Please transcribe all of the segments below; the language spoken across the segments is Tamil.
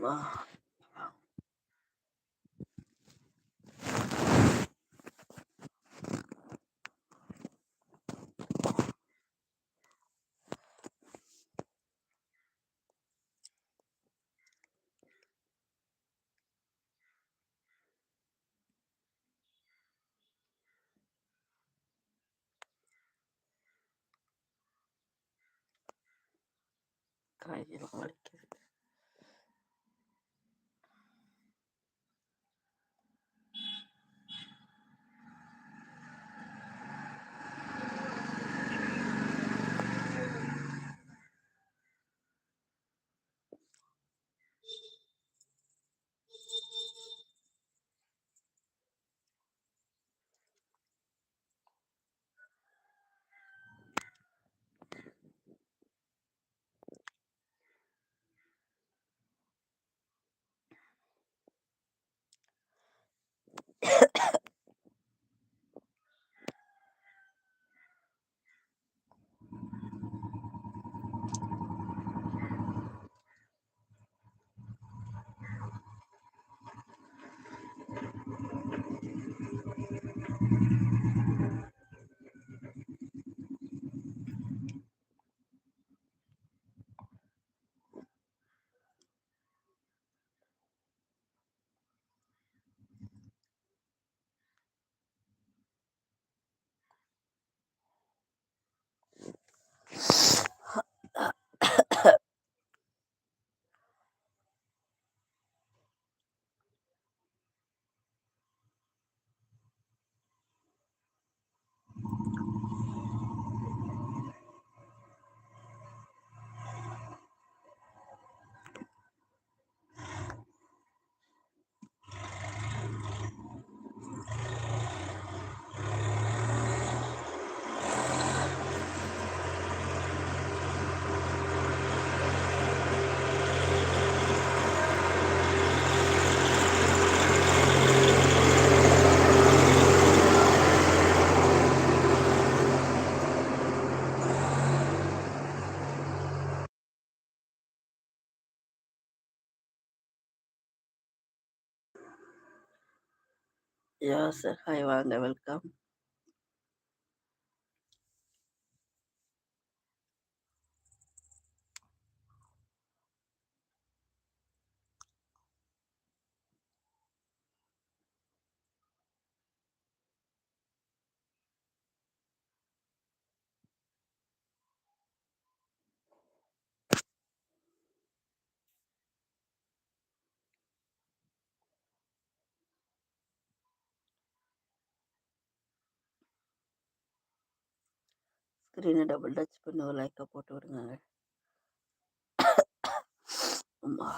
அம்மா கையெல்லாம் வலிக்குது யாசர் ஹாய் வாங்க வெல்கம் ஸ்க்ரீனை டபுள் டச் பண்ணி ஒரு லைக்கை போட்டு விடுங்க. அம்மா.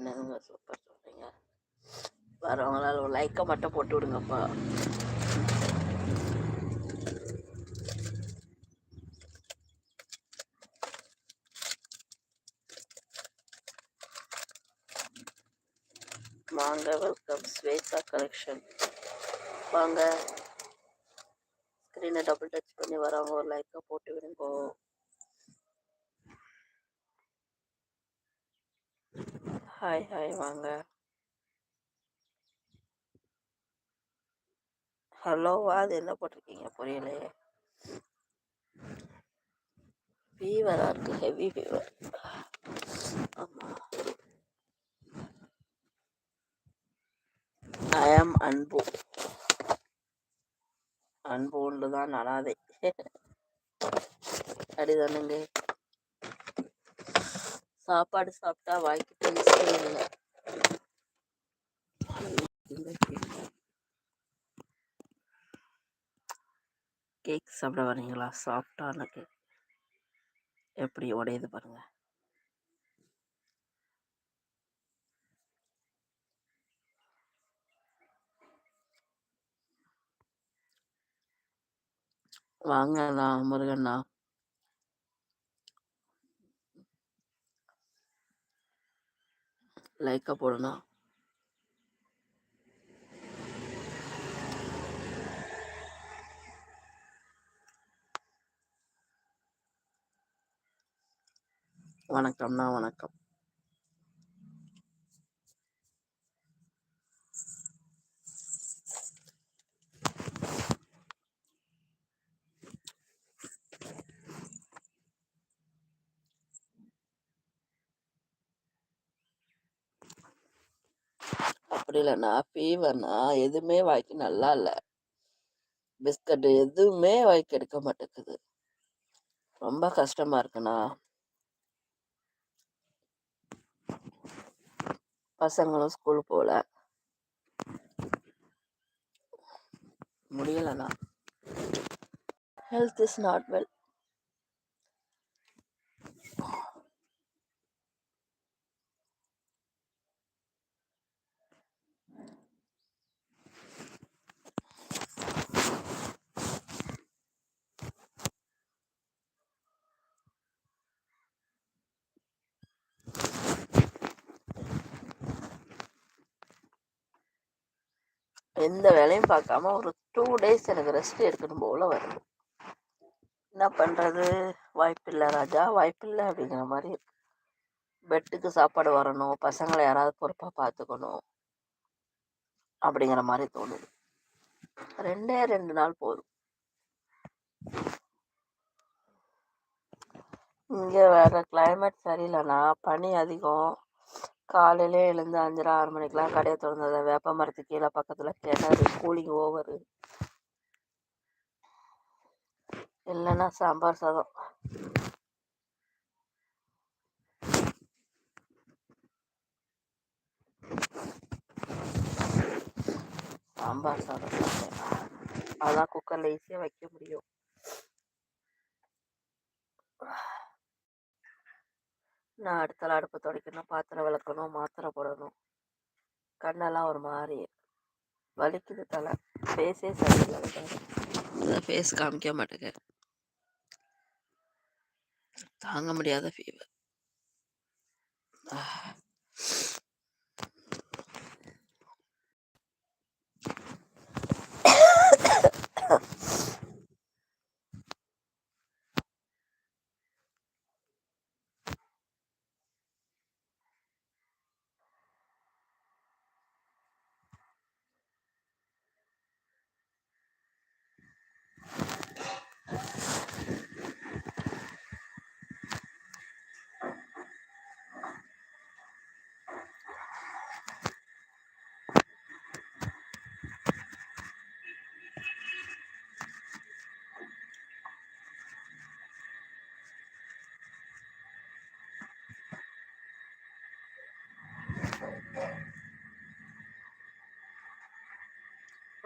என்னதுங்க சூப்பர் சொல்கிறீங்க வரவங்களால ஒரு லைக்கை மட்டும் போட்டு விடுங்கப்பா. வாங்க வெல்கம் ஸ்வேதா கலெக்ஷன் வாங்க. ஸ்க்ரீனை டபுள் டச் பண்ணி வரவங்க ஒரு லைக்கை போட்டு விடுங்க. ஹாய் ஹாய் வாங்க ஹலோவா அது என்ன போட்டிருக்கீங்க புரியலையே ஃபீவராக இருக்கு ஹெவி ஃபீவர் ஆமாம் ஐ ஆம் அன்பு அன்பு ஒன்று தான் அனாதை அப்படிதானுங்க சாப்பாடு சாப்பிட்டா வாய்க்கு டேஸ்டே இல்லை. கேக் சாப்பிட வரீங்களா சாஃப்டான கேக் எப்படி உடையுது பாருங்க. வாங்கண்ணா முருகண்ணா. லைக்காக போடணும். வணக்கம்ண்ணா வணக்கம். அப்படி ஃபீவர்னா எதுவுமே வாய்க்கு நல்லா இல்லை. பிஸ்கட் எதுவுமே வாய்க்கு எடுக்க மாட்டேங்குது. ரொம்ப கஷ்டமா இருக்குண்ணா. பசங்களும் ஸ்கூல் போகல முடியலண்ணா. ஹெல்த் இஸ் நாட் வெல் எந்த வேலையும் பார்க்காம ஒரு டூ டேஸ் எனக்கு ரெஸ்ட் எடுக்கணும் போல வருது. என்ன பண்ணுறது வாய்ப்பில்லை ராஜா வாய்ப்பில்லை அப்படிங்கிற மாதிரி. இருக்கு பெட்டுக்கு சாப்பாடு வரணும் பசங்களை யாராவது பொறுப்பாக பார்த்துக்கணும் அப்படிங்கிற மாதிரி தோணுது. ரெண்டே ரெண்டு நாள் போதும். இங்கே வேற கிளைமேட் சரியில்லைண்ணா. பனி அதிகம். காலையிலே எழுந்து அஞ்சரை ஆறு மணிக்கெலாம் கடையை திறந்தது வேப்ப மரத்து கீழே பக்கத்தில் கிணறு கூலிங் ஓவரு. இல்லைன்னா சாம்பார் சாதம். சாம்பார் சாதம் அதான் குக்கரில் ஈஸியாக வைக்க முடியும். நான் அடுத்த அடுப்பு துடைக்கணும் பாத்திரம் விளக்கணும் மாத்திரை போடணும். கண்ணெல்லாம் ஒரு மாதிரி வலிக்குது தலை. ஃபேஸே சரியில்லை ஃபேஸ் காமிக்க மாட்டேங்க. தாங்க முடியாத ஃபீவர்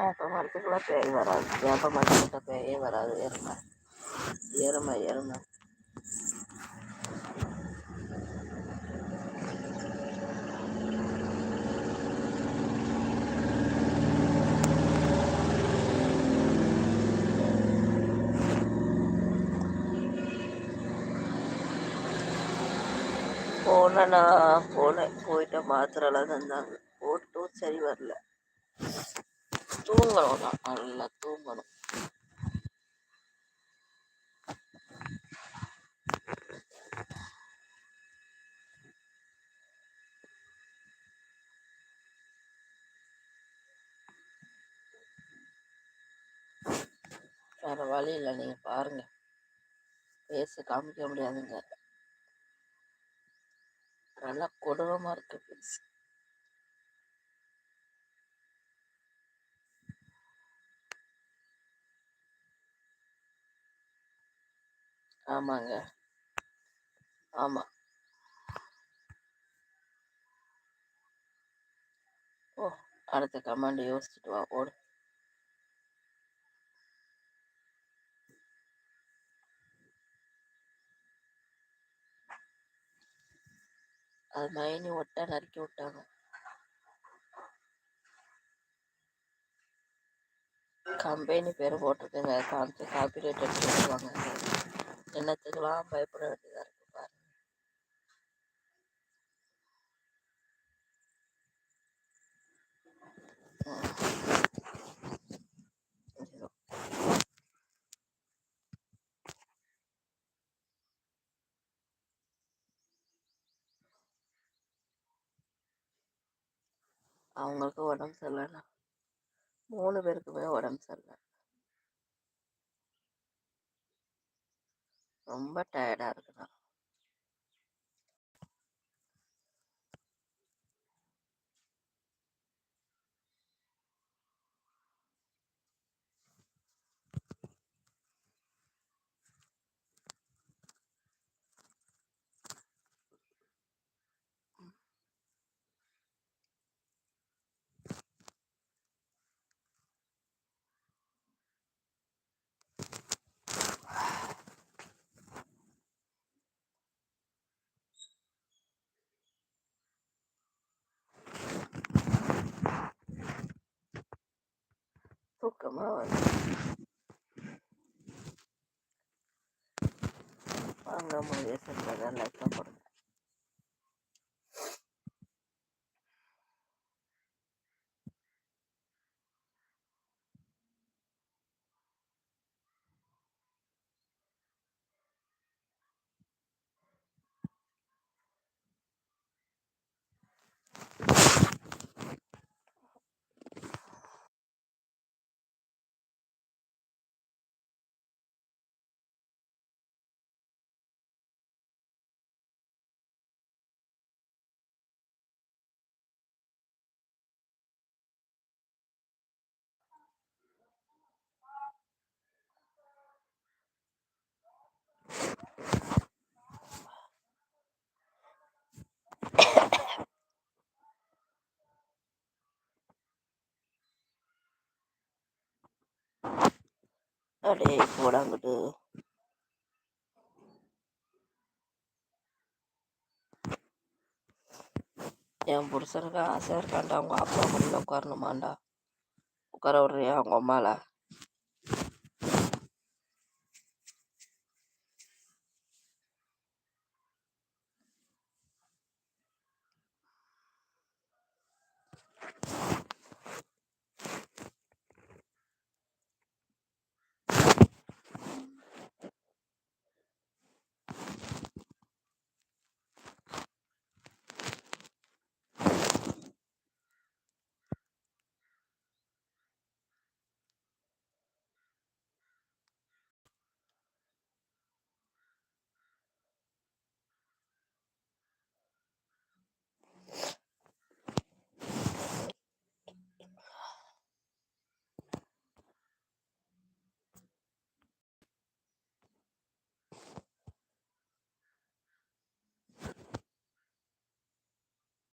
வேப்ப மரத்துக்குள்ளே பேய் வராது. வேப்ப மரத்துக்கிட்ட பேயே வராது. எருமை. எருமை எருமை. போனேன்னா போனேன். போயிட்டு மாத்திரைலாம் தந்தாங்க. போட்டும் சரி வரல. தூங்கணும் நான் நல்லா தூங்கணும் வேற வழி இல்லை நீங்க பாருங்க பேச காமிக்க முடியாதுங்க நல்லா கொடூரமா இருக்கு பேசு ஆமாங்க. ஆமா. ஓ அடுத்த கமாண்ட் யோசிச்சுட்டு வா ஓடு. அது மைனி ஒட்ட நறுக்கி விட்டாங்க. கம்பெனி பேர் போட்டிருக்குங்க. காமிச்சு காப்பி ரேட் எடுத்துருவாங்க என்னத்துக்கெல்லாம் பயப்பட வேண்டியதா இருக்கு பாருங்க. அவங்களுக்கு உடம்பு சரியில்லைண்ணா மூணு பேருக்குமே உடம்பு சரியில்லை. ரொம்ப டயர்டாக இருக்குதான். come on. Pongamos la. tadi kurang gitu yang bursar ke aser kandang gua apa melakukan nomanda bukan orang yang ngomala Thank.